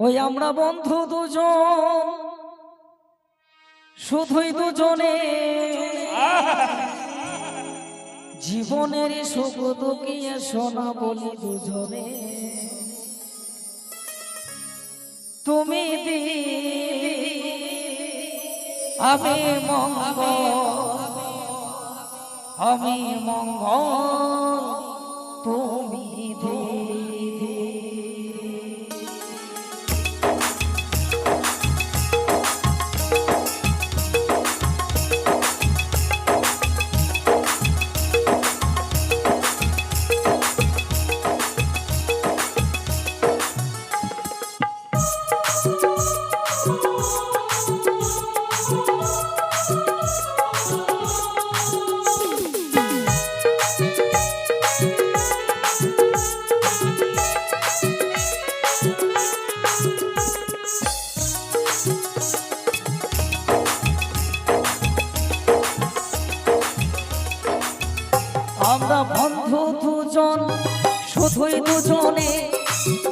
ওই আমরা বন্ধু দুজন, শুধুই দুজনে। জীবনের সুখ দুঃখিয়ে শোনা বলি দুজনে। তুমি দি আমি মঙ্গল আমি মঙ্গল। আমরা বন্ধু দুজন, শুধুই দুজনে।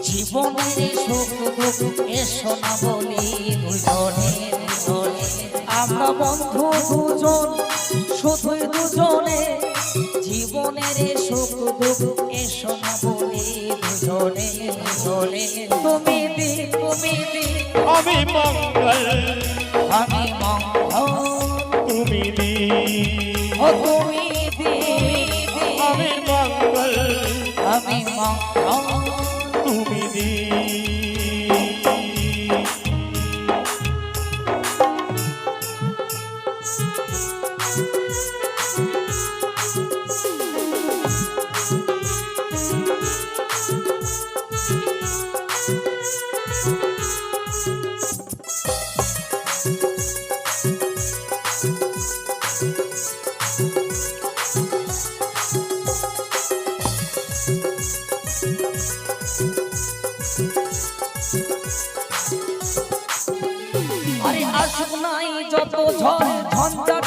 জীবনের সুখ দুঃখ, এসো না বলি দুজনে দুজনে। আমরা বন্ধু দুজন, শুধুই দুজনে। জীবনের সুখ দুঃখ, এসো না বলি দুজনে দুজনে। তুমি দি তুমি দি আমি মঙ্গল। আরে আসুক নাই যত ঝড় ঝঞ্ঝাট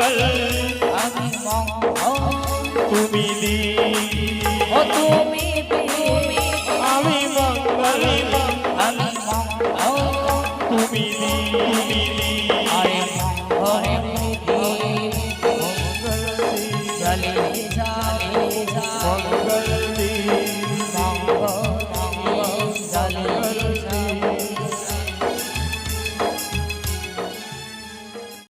মঙ্গল আমি মঙ্গল তুমি দি ও তুমি